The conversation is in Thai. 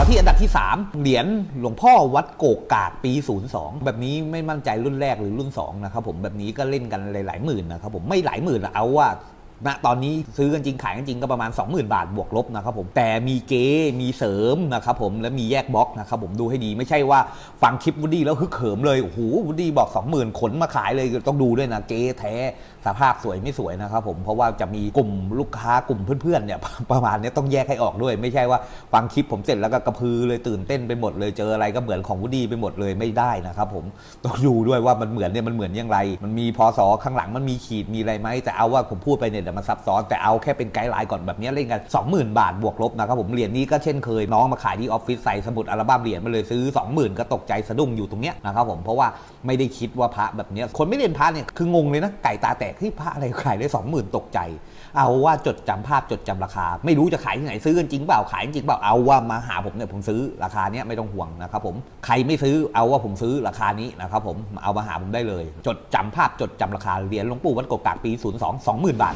อที่อันดับที่ 3 เหรียญหลวงพ่อวัดโกกกากปี 02 แบบนี้ไม่มั่นใจรุ่นแรกหรือรุ่น2นะครับผมแบบนี้ก็เล่นกันหลายๆหมื่นนะครับผมไม่หลายหมื่นอะเอาว่า ณตอนนี้ซื้อกันจริงขายกันจริงก็ประมาณ 20,000 บาทบวกลบนะครับผมแต่มีเก๊มีเสริมนะครับผมและมีแยกบล็อกนะครับผมดูให้ดีไม่ใช่ว่าฟังคลิปวูดดี้แล้วฮึกเหิมเลยโอ้โหวูดดี้บอก 20,000 ขนมาขายเลยต้องดูด้วยนะเก๊แท้สภาพสวยไม่สวยนะครับผมเพราะว่าจะมีกลุ่มลูกค้ากลุ่มเพื่อนๆเนี่ยประมาณนี้ต้องแยกให้ออกด้วย ไม่ใช่ว่าฟังคลิปผมเสร็จแล้วก็กระพือเลยตื่นเต้นไปหมดเลยเจออะไรก็เหมือนของวูดดี้ไปหมดเลยไม่ได้นะครับผมต้องดูด้วยว่ามันเหมือนเนี่ยมันเหมือนอย่างไร มันมีพศข้างหลังมันมีขีดมีอะไรไหมแต่เอาว่าผมพูดไปเนี่ยดี๋ยวมันซับซ้อนแต่เอาแค่เป็นไกด์ไลน์ก่อนแบบนี้เล่นกัน 20,000 บาทบวกลบนะครับผมเหรียญนี้ก็เช่นเคยน้องมาขายที่ออฟฟิศใส่สมุดอัลบั้มเหรียญมาเลยซื้อ 20,000 ก็ตกใจสะดุ้งอยู่ตรงเนี้ยนะครับผมเพราะว่าไม่ได้คิดว่าพระแบบนี้คนไม่เรียนพระเนี่ยคืองงเลยนะไก่ตาแตกที่พระอะไรขายได้ 20,000 ตกใจ เอาว่าจดจำภาพจดจำราคา ไม่รู้จะขายที่ไหนซื้อกันจริงเปล่าขายจริงเปล่าเอาว่ามาหาผมเนี่ยผมซื้อราคาเนี้ยไม่ต้องห่วงนะครับผมใครไม่ซื้อเอาว่าผมซื้อราคานี้นะครับผมเอามาหาผมได้เลย จดจำภาพจดจำราคาเหรียญหลวงปู่วัดกกากปี 02 20,000 บาท